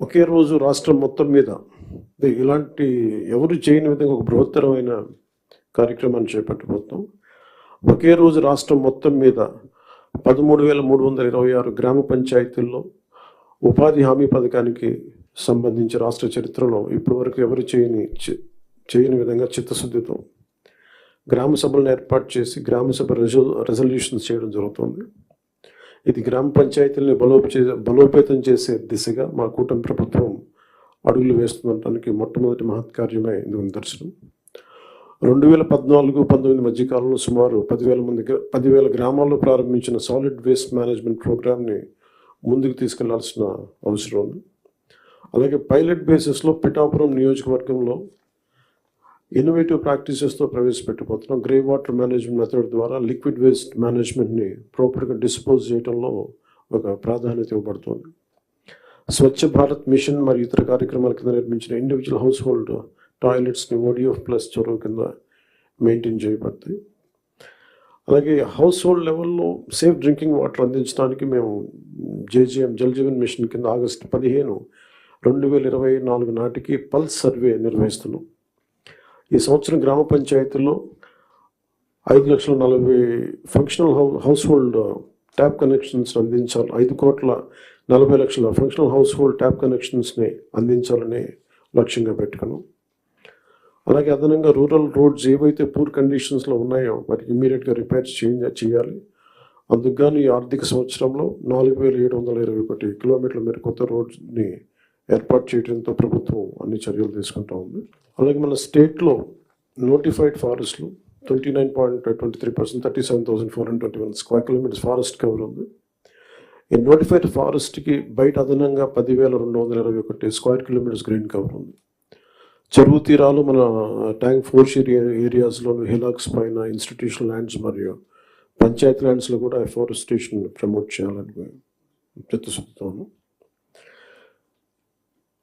ఒకే రోజు రాష్ట్రం మొత్తం మీద ఇలాంటి ఎవరు చేయని విధంగా ఒక బృహత్తరమైన కార్యక్రమాన్ని చేపట్టబోతున్నాం. ఒకే రోజు రాష్ట్రం మొత్తం మీద పదమూడు వేల మూడు వందల ఇరవై ఆరు గ్రామ పంచాయతీల్లో ఉపాధి హామీ పథకానికి సంబంధించి రాష్ట్ర చరిత్రలో ఇప్పటివరకు ఎవరు చేయని చేయని విధంగా చిత్తశుద్ధితో గ్రామ సభలను ఏర్పాటు చేసి గ్రామ సభ రెజల్యూషన్స్ చేయడం జరుగుతుంది. ఇది గ్రామ పంచాయతీలని బలోపే బలోపేతం చేసే దిశగా మా కూటమి ప్రభుత్వం అడుగులు వేస్తుండటానికి మొట్టమొదటి మహత్కార్యమే ఇందుకు దర్శనం. రెండు వేల పద్నాలుగు పంతొమ్మిది మధ్యకాలంలో సుమారు పదివేల మంది పదివేల గ్రామాల్లో ప్రారంభించిన సాలిడ్ వేస్ట్ మేనేజ్మెంట్ ప్రోగ్రామ్ని ముందుకు తీసుకెళ్ళాల్సిన అవసరం ఉంది. అలాగే పైలట్ బేసిస్లో పిఠాపురం నియోజకవర్గంలో ఇన్నోవేటివ్ ప్రాక్టీసెస్తో ప్రవేశపెట్టబోతున్నాం. గ్రే వాటర్ మేనేజ్మెంట్ మెథడ్ ద్వారా లిక్విడ్ వేస్ట్ మేనేజ్మెంట్ని ప్రాపర్గా డిస్పోజ్ చేయడంలో ఒక ప్రాధాన్యత ఇవ్వబడుతుంది. స్వచ్ఛ భారత్ మిషన్ మరియు ఇతర కార్యక్రమాల కింద నిర్మించిన ఇండివిజువల్ హౌస్ హోల్డ్ టాయిలెట్స్ని ఓడిఎఫ్ ప్లస్ చొరవ కింద మెయింటైన్ చేయబడతాయి. అలాగే హౌస్ హోల్డ్ లెవెల్లో సేఫ్ డ్రింకింగ్ వాటర్ అందించడానికి మేము జేజీఎం జల్ జీవన్ మిషన్ కింద ఆగస్టు పదిహేను రెండు వేల ఇరవై నాలుగు నాటికి పల్స్ సర్వే నిర్వహిస్తున్నాం. ఈ సంవత్సరం గ్రామ పంచాయతీల్లో ఐదు లక్షల నలభై functional how household tap connections అందించాలి. ఐదు కోట్ల నలభై లక్షల ఫంక్షనల్ హౌస్ హోల్డ్ ట్యాప్ కనెక్షన్స్ని అందించాలని లక్ష్యంగా పెట్టుకున్నాం. అలాగే అదనంగా రూరల్ రోడ్స్ ఏవైతే పూర్ కండిషన్స్లో ఉన్నాయో వాటికి ఇమీడియట్గా రిపేర్స్ చేంజ్ చేయాలి. అందుకు గాను ఈ ఆర్థిక సంవత్సరంలో నాలుగు వేల ఏడు వందల ఇరవై ఒకటి కిలోమీటర్ల మేర కొత్త రోడ్స్ని ఏర్పాటు చేయడంతో ప్రభుత్వం అన్ని చర్యలు తీసుకుంటా ఉంది. అలాగే మన స్టేట్లో notified ఫారెస్ట్లు twenty nine point twenty three percent thirty seven thousand four hundred twenty one square kilometres forest cover ఉంది. ఈ నోటిఫైడ్ ఫారెస్ట్కి బయట అదనంగా పదివేల రెండు వందల ఇరవై ఒకటి స్క్వేర్ కిలోమీటర్స్ గ్రీన్ కవర్ ఉంది. చెరువు తీరాలు మన ట్యాంక్ ఫోర్ షీర్ ఏరియాస్లో హిలాక్స్ పైన ఇన్స్టిట్యూషనల్ ల్యాండ్స్ మరియు పంచాయతీ ల్యాండ్స్లో కూడా ఎఫారెస్టేషన్ ప్రమోట్ చేయాలని చిత్తశుద్ధితోను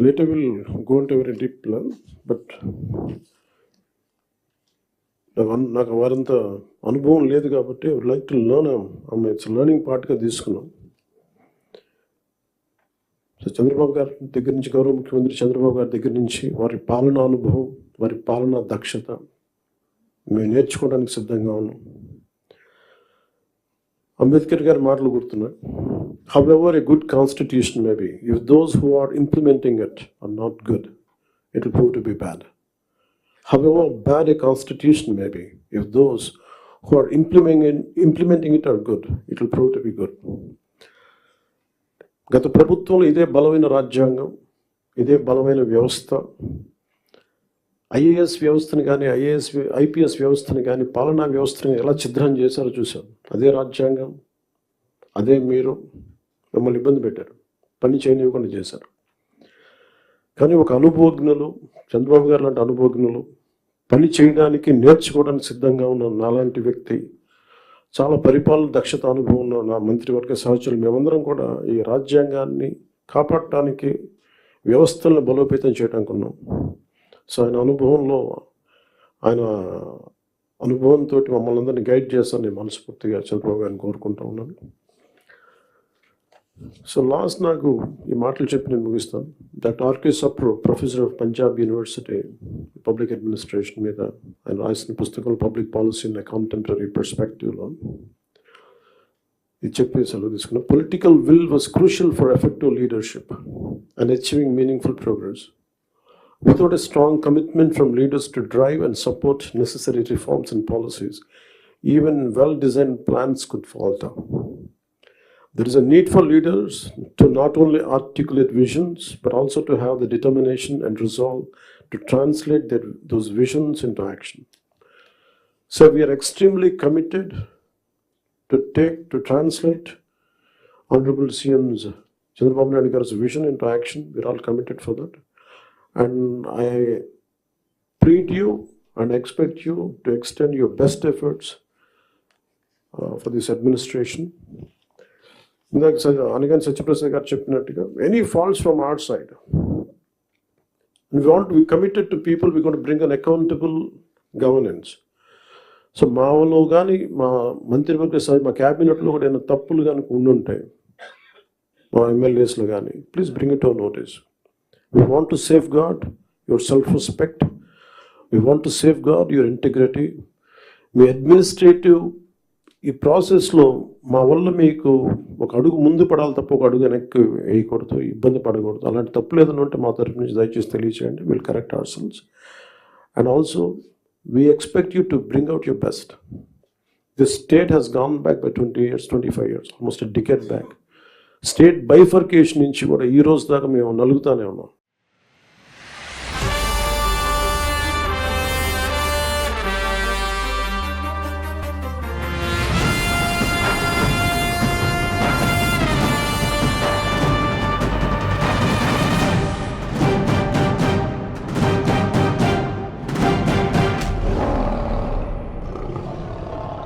Later we'll go into a very deep plan, but నాకు అన్- నాకు వారంత అనుభవం లేదు కాబట్టి ఐ లైక్ టు లర్న్ ఆమె ఇట్స్ లర్నింగ్ పార్ట్గా తీసుకున్నాం. సో చంద్రబాబు గారి దగ్గర నుంచి గౌరవ ముఖ్యమంత్రి చంద్రబాబు గారి దగ్గర నుంచి వారి పాలనా అనుభవం వారి పాలనా దక్షత మేము నేర్చుకోవడానికి సిద్ధంగా ఉన్నాం. అంబేద్కర్ గారి మాటలు గుర్తున్నాయి. However a good constitution may be if those who are implementing it are not good it will prove to be bad however bad a constitution may be, if those who are implementing, implementing it are good, it will prove to be good. గత ప్రభుత్వంలో ఇదే బలమైన రాజ్యాంగం ఇదే బలమైన వ్యవస్థ IAS వ్యవస్థను కానీ ఐఏఎస్ ఐపీఎస్ వ్యవస్థను కానీ పాలనా వ్యవస్థను ఎలా ఛిద్రం చేశారో చూసాం అదే రాజ్యాంగం అదే మీరు మిమ్మల్ని ఇబ్బంది పెట్టారు. పని చేయనివ్వకుండా చేశారు. కానీ ఒక అనుభవజ్ఞులు చంద్రబాబు గారు లాంటి అనుభవజ్ఞులు పని చేయడానికి నేర్చుకోవడానికి సిద్ధంగా ఉన్న నాలాంటి వ్యక్తి చాలా పరిపాలన దక్షత అనుభవం ఉన్న నా మంత్రివర్గ సహచరులు మేమందరం కూడా ఈ రాజ్యాంగాన్ని కాపాడటానికి వ్యవస్థలను బలోపేతం చేయడానికి ఉన్నాం. సో ఆయన అనుభవంలో ఆయన అనుభవంతో మమ్మల్ని అందరినీ గైడ్ చేస్తాను నేను మనస్ఫూర్తిగా చంద్రబాబు గారిని కోరుకుంటూ ఉన్నాను. సో లాస్ట్ నాకు ఈ మాటలు చెప్పి నేను ముగిస్తాను. Doctor R K Sapru professor of Punjab university public administration మీద ఆయన రాసిన పుస్తకం పబ్లిక్ పాలసీ ఇన్ కాంటెంపరీ పర్స్పెక్టివ్లో ఇది చెప్పి సెలవు తీసుకున్నాను. Political will was crucial for effective leadership and achieving meaningful progress Without a strong commitment from leaders to drive and support necessary reforms and policies, even well designed plans could falter. There is a need for leaders to not only articulate visions, but also to have the determination and resolve to translate their, those visions into action. So we are extremely committed to take, to translate Honorable CM's Chandrababu Naidu vision into action. We're all committed for that. And I treat you and expect you to extend your best efforts for this administration ఇందాక అనగాని సత్యప్రసాద్ గారు చెప్పినట్టుగా any faults from our side we want we committed to people we got bring an accountable governance so మా వాళ్ళు కానీ మా మంత్రివర్గ మా క్యాబినెట్లో కూడా ఏమైనా తప్పులు కానీ ఉండుంటాయి మా ఎమ్మెల్యేస్లో కానీ please bring it our notice We want to safeguard yourself We want want to safeguard your me administrative ఈ ప్రాసెస్లో మా వల్ల మీకు ఒక అడుగు ముందు పడాలి తప్ప ఒక అడుగు వెనక్కి వేయకూడదు ఇబ్బంది పడకూడదు. అలాంటి తప్పులు ఏదైనా ఉంటే మా తరపు నుంచి దయచేసి తెలియచేయండి. Will correct ourselves and also we expect you to bring out your best this state has gone back by twenty years twenty five years almost decade back state bifurcation నుంచి కూడా ఈ రోజు దాకా మేము నలుగుతానే ఉన్నాం.